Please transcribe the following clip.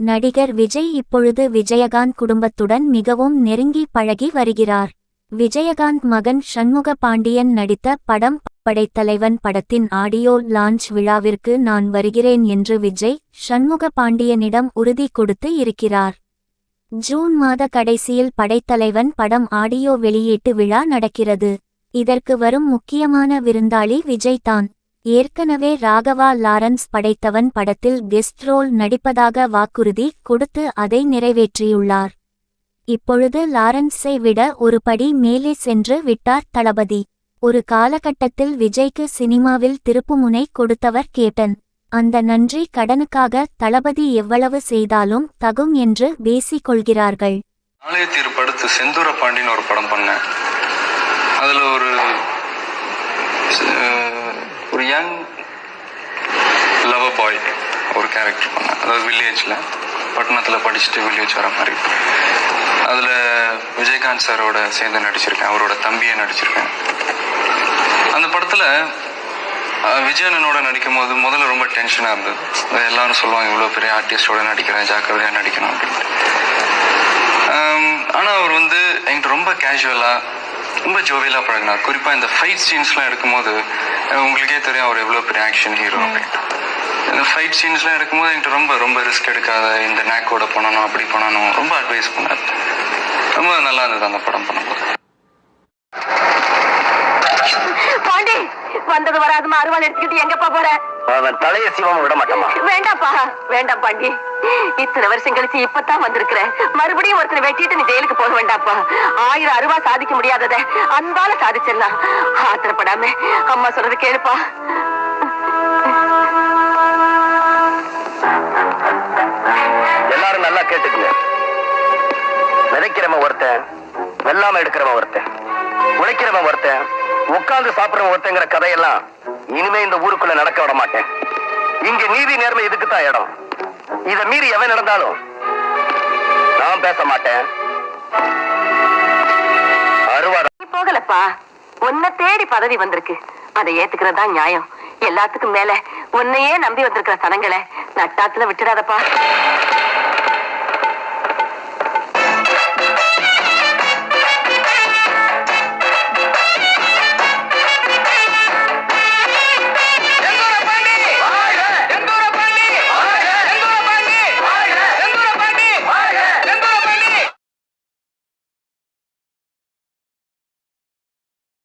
நடிகர் விஜய் இப்பொழுது விஜயகாந்த் குடும்பத்துடன் மிகவும் நெருங்கி பழகி வருகிறார். விஜயகாந்த் மகன் சண்முக பாண்டியன் நடித்த படம் படைத்தலைவன் படத்தின் ஆடியோ லான்ச் விழாவிற்கு நான் வருகிறேன் என்று விஜய் சண்முக பாண்டியனிடம் உறுதி கொடுத்து இருக்கிறார். ஜூன் மாத கடைசியில் படைத்தலைவன் படம் ஆடியோ வெளியீட்டு விழா நடக்கிறது. இதற்கு வரும் முக்கியமான விருந்தாளி விஜய் தான் ஏற்கனவே ராகவா லாரன்ஸ் படைத்தவன் படத்தில் கெஸ்ட் ரோல் நடிப்பதாக வாக்குறுதி கொடுத்து அதை நிறைவேற்றியுள்ளார். இப்பொழுது லாரன்ஸை விட ஒரு படி மேலே சென்று விட்டார் தளபதி. ஒரு காலகட்டத்தில் விஜய்க்கு சினிமாவில் திருப்புமுனை கொடுத்தவர் கேட்டன் அந்த நன்றி கடனுக்காக தளபதி எவ்வளவு செய்தாலும் தகும் என்று பேசிக் கொள்கிறார்கள் செந்தூர பாண்டின்னு ஒரு படம் பண்ணேன். அதில் ஒரு ஒரு யங் லவர் பாய் ஒரு கேரக்டர் பண்ணேன் அதாவது வில்லேஜில் பட்டணத்தில் படிச்சுட்டு வில்லேஜ் வர மாதிரி. அதில் விஜயகாந்த் சாரோட சேர்ந்து நடிச்சிருக்கேன் அவரோட தம்பியை நடிச்சிருக்கேன். அந்த படத்தில் விஜயனனோட நடிக்கும் போது முதல்ல ரொம்ப டென்ஷனாக இருந்தது. எல்லாரும் சொல்லுவாங்க இவ்வளோ பெரிய ஆர்டிஸ்டோட நடிக்கிறேன் ஜாக்கிரதையாக நடிக்கணும் அப்படின்ட்டு ஆனால் அவர் வந்து என்கிட்ட ரொம்ப கேஷுவலாக ரொம்ப ஜோவியலாக பழகினார் குறிப்பாக இந்த ஃபைட் சீன்ஸ்லாம் எடுக்கும்போது உங்களுக்கே தெரியும் அவர் எவ்வளோ பெரிய ஆக்ஷன் ஹீரோ அப்படின்ட்டு. இந்த ஃபைட் சீன்ஸ்லாம் எடுக்கும்போது என்கிட்ட ரொம்ப ரொம்ப ரிஸ்க் எடுக்காத இந்த நேக்கோட பண்ணணும் அப்படி பண்ணணும் ரொம்ப அட்வைஸ் பண்ணார். ரொம்ப நல்லா இருந்தது அந்த படம் பண்ணும்போது. பாண்டி வந்தது வராதுமா? அருவாள் எடுத்துக்கிட்டு எங்கப்பா போற? அவன் தலையை சீவாம விட மாட்டாமா வேண்டாப்பா வேண்டாம் பாண்டி. இத்தனை வருஷம் கழிச்சு இப்பதான் வந்திருக்கிற மறுபடியும் ஒருத்தனை வெட்டிட்டு நீ ஜெயிலுக்கு போக வேண்டாப்பா ஆயிரம் அருவா சாதிக்க முடியாதத அன்பால சாதிச்சிடலாம் ஆத்திரப்படாம அம்மா சொல்றது கேளுப்பா. எல்லாரும் நல்லா கேட்டுக்குங்க. விதைக்கிறவன் ஒருத்தன் வெள்ளாம எடுக்கிறவன் ஒருத்தன் உழைக்கிறவன் ஒருத்தன் உட்கார்ந்து சாப்பிடுறவன் ஒருத்தங்கிற கதையெல்லாம் இனிமே இந்த ஊருக்குள்ள நடக்க விட மாட்டேன். இங்க நீதி நேர்மை இதுக்குத்தான் இடம்? இத மீறி எவன் நடந்தாலும் நான் பேச மாட்டேன். அறுவாடா போகலப்பா. உன்னை தேடி பதவி வந்திருக்கு. அதை ஏத்துக்கிறது தான் நியாயம். எல்லாத்துக்கும் மேல உன்னையே நம்பி வந்திருக்கிற சனங்களை நட்டாத்துல விட்டுடாதப்பா